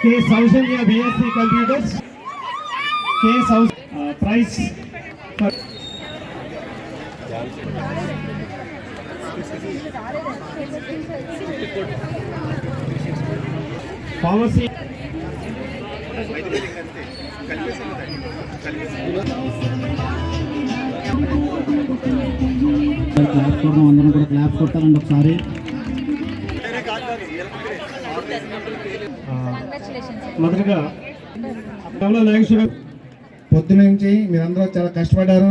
K Soujanya BSc computers K సౌ ప్రైస్ pharmacy clap కొట్టడం అందరం కూడా క్లాప్ కొట్టాలండి ఒకసారి మొదటగా పొద్దు నుంచి మీరందరూ చాలా కష్టపడ్డారు.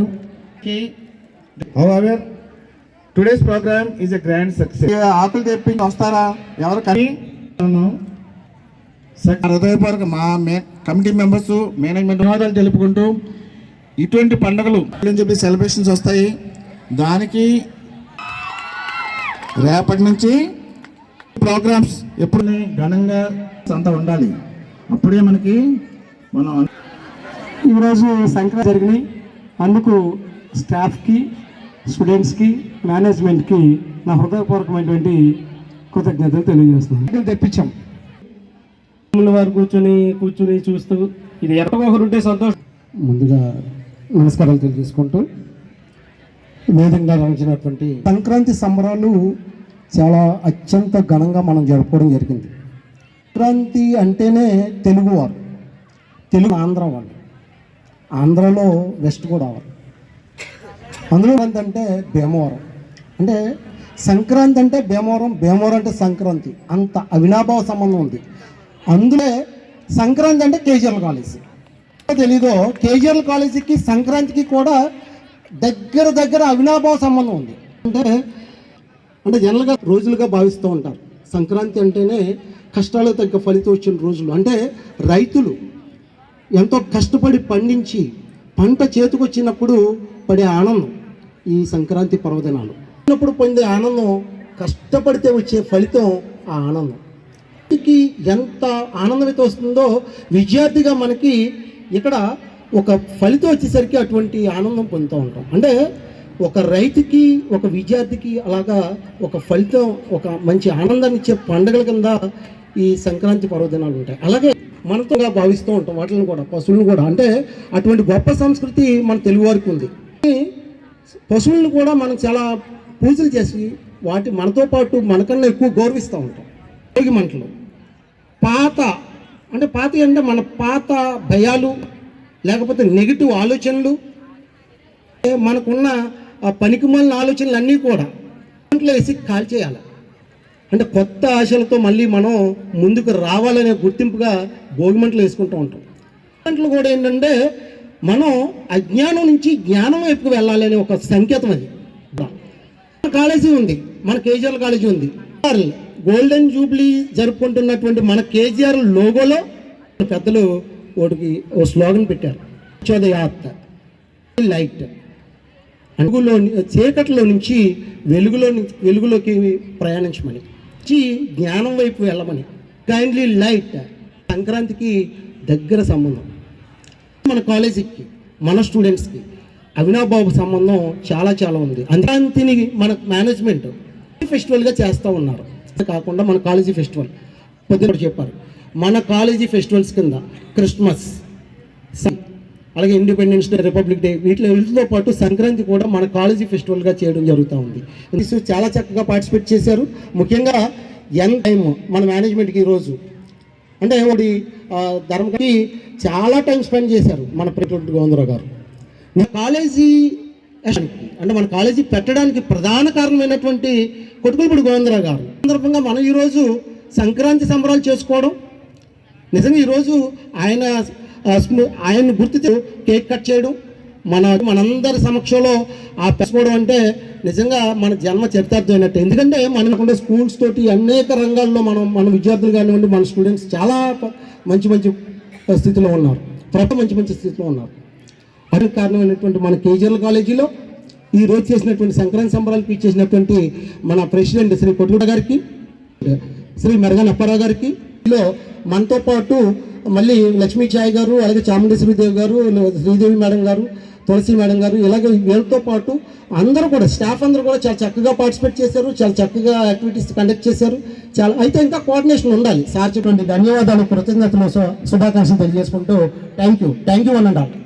Today's program is a grand success ఆకులు తెప్పి వస్తారా? ఎవరు కానీ హృదయపూర్వక మా మే కమిటీ మెంబర్స్ మేనేజ్మెంట్ ధన్యవాదాలు తెలుపుకుంటూ ఇటువంటి పండుగలు అని చెప్పి సెలబ్రేషన్స్ వస్తాయి. దానికి రేపటి నుంచి ప్రోగ్రామ్స్ ఎప్పుడు ఘనంగా అంతా ఉండాలి. అప్పుడే మనకి మనం ఈరోజు సంక్రాంతి జరిగినాయి. అందుకు స్టాఫ్కి స్టూడెంట్స్కి మేనేజ్మెంట్కి నా హృదయపూర్వకమైనటువంటి కృతజ్ఞతలు తెలియజేస్తున్నాను. తెప్పించాం. వారు కూర్చొని కూర్చొని చూస్తూ ఇది ఒకరు ఉంటే సంతోషం. ముందుగా నమస్కారాలు తెలియజేసుకుంటూ వేదంగా రంచినటువంటి సంక్రాంతి సంబరాలు చాలా అత్యంత ఘనంగా మనం జరుపుకోవడం జరిగింది. సంక్రాంతి అంటేనే తెలుగువారు తెలుగు ఆంధ్ర వాళ్ళు. ఆంధ్రలో వెస్ట్ గోదావరి. అందులో అంటే భీమవరం. అంటే సంక్రాంతి అంటే భీమవరం భీమవరం అంటే సంక్రాంతి. అంత అవినాభావ సంబంధం ఉంది. అందులో సంక్రాంతి అంటే కేజీఎల్ కాలేజీ. తెలీదో కేజీఎల్ కాలేజీకి సంక్రాంతికి కూడా దగ్గర దగ్గర అవినాభావ సంబంధం ఉంది. అంటే అంటే జనరల్గా రోజులుగా భావిస్తూ ఉంటారు. సంక్రాంతి అంటేనే కష్టాలు తగ్గ ఫలితం వచ్చిన రోజులు. అంటే రైతులు ఎంతో కష్టపడి పండించి పంట చేతికొచ్చినప్పుడు పడే ఆనందం ఈ సంక్రాంతి పర్వదినాలు. చిన్నప్పుడు పొందే ఆనందం కష్టపడితే వచ్చే ఫలితం ఆ ఆనందం. వ్యక్తికి ఎంత ఆనందం అయితే వస్తుందో విద్యార్థిగా మనకి ఇక్కడ ఒక ఫలితం వచ్చేసరికి అటువంటి ఆనందం పొందుతూ ఉంటాం. అంటే ఒక రైతుకి ఒక విద్యార్థికి అలాగా ఒక ఫలితం ఒక మంచి ఆనందాన్ని ఇచ్చే పండుగల కింద ఈ సంక్రాంతి పర్వదినాలు ఉంటాయి. అలాగే మనతోగా భావిస్తూ ఉంటాం వాటిని కూడా పశువులను కూడా. అంటే అటువంటి గొప్ప సంస్కృతి మన తెలుగు వారికి ఉంది. పశువులను కూడా మనం చాలా పూజలు చేసి వాటి మనతో పాటు మనకన్నా ఎక్కువ గౌరవిస్తూ ఉంటాం. భోగి మంటలు. పాత అంటే పాత అంటే మన పాత భయాలు లేకపోతే నెగిటివ్ ఆలోచనలు మనకున్న ఆ పనికిమాలిన ఆలోచనలు అన్నీ కూడా దాంట్లో వేసి కాల్చేయాలి అంటే కొత్త ఆశలతో మళ్ళీ మనం ముందుకు రావాలనే గుర్తింపుగా భోగిమంటలు వేసుకుంటూ ఉంటాం. మంటలు కూడా ఏంటంటే మనం అజ్ఞానం నుంచి జ్ఞానం వైపుకు వెళ్ళాలనే ఒక సంకేతం అది. కాలేజీ ఉంది మన కేజీఆర్ కాలేజీ ఉంది. గోల్డెన్ జూబ్లీ జరుపుకుంటున్నటువంటి మన కేజీఆర్ లోగోలో పెద్దలు ఒకటికి ఓ స్లోగన్ పెట్టారు. చోదయాత్ర లైట్. వెలుగులో చీకటిలో నుంచి వెలుగులో వెలుగులోకి ప్రయాణించమని. వచ్చి జ్ఞానం వైపు వెళ్ళమని. కైండ్లీ లైట్ సంక్రాంతికి దగ్గర సంబంధం. మన కాలేజీకి మన స్టూడెంట్స్కి అవినాబాబు సంబంధం చాలా చాలా ఉంది. సంక్రాంతిని మన మేనేజ్మెంట్ ఫెస్టివల్గా చేస్తూ ఉన్నారు. కాకుండా మన కాలేజీ ఫెస్టివల్ పొద్దున చెప్పారు. మన కాలేజీ ఫెస్టివల్స్ కింద క్రిస్మస్ స- అలాగే ఇండిపెండెన్స్ డే రిపబ్లిక్ డే వీటిలో వీటితో పాటు సంక్రాంతి కూడా మన కాలేజీ ఫెస్టివల్గా చేయడం జరుగుతూ ఉంది. చాలా చక్కగా పార్టిసిపేట్ చేశారు. ముఖ్యంగా యంగ్ టైం మన మేనేజ్మెంట్కి ఈరోజు అంటే ఒకటి ధర్మకి చాలా టైం స్పెండ్ చేశారు మన ప్రెసిడెంట్ గోవిందరావు గారు. మన కాలేజీ అంటే మన కాలేజీ పెట్టడానికి ప్రధాన కారణమైనటువంటి కొట్టుకులపూడి గోవిందరావు గారు. సందర్భంగా మనం ఈరోజు సంక్రాంతి సంబరాలు చేసుకోవడం. నిజంగా ఈరోజు ఆయన ఆయన్ని గుర్తు కేక్ కట్ చేయడం మన మనందరి సమక్షంలో ఆ పెంచుకోవడం అంటే నిజంగా మన జన్మ చరితార్థమైనట్టు. ఎందుకంటే మనకుండే స్కూల్స్ తోటి అనేక రంగాల్లో మనం మన విద్యార్థులు కానివ్వండి మన స్టూడెంట్స్ చాలా మంచి మంచి స్థితిలో ఉన్నారు. ప్రతి మంచి మంచి స్థితిలో ఉన్నారు. అందుకు కారణమైనటువంటి మన కేజీఎల్ కాలేజీలో ఈ రోజు చేసినటువంటి సంక్రాంతి సంబరాలకు ఇచ్చేసినటువంటి మన ప్రెసిడెంట్ శ్రీ కొట్టుగుడ గారికి శ్రీ మెరగన్ అప్పారావు గారికి లో మనతో పాటు మళ్ళీ లక్ష్మీ ఛాయ్ గారు అలాగే చాముండేశ్వరి దేవి గారు శ్రీదేవి మేడం గారు తులసి మేడం గారు ఇలాగే వీళ్ళతో పాటు అందరూ కూడా స్టాఫ్ అందరూ కూడా చాలా చక్కగా పార్టిసిపేట్ చేశారు చాలా చక్కగా యాక్టివిటీస్ కండక్ట్ చేశారు. చాలా అయితే ఇంకా కోఆర్డినేషన్ ఉండాలి. సార్ చెప్పండి ధన్యవాదాలు కృతజ్ఞతలు శుభాకాంక్షలు తెలియజేసుకుంటూ థ్యాంక్ యూ. థ్యాంక్ యూ అనండి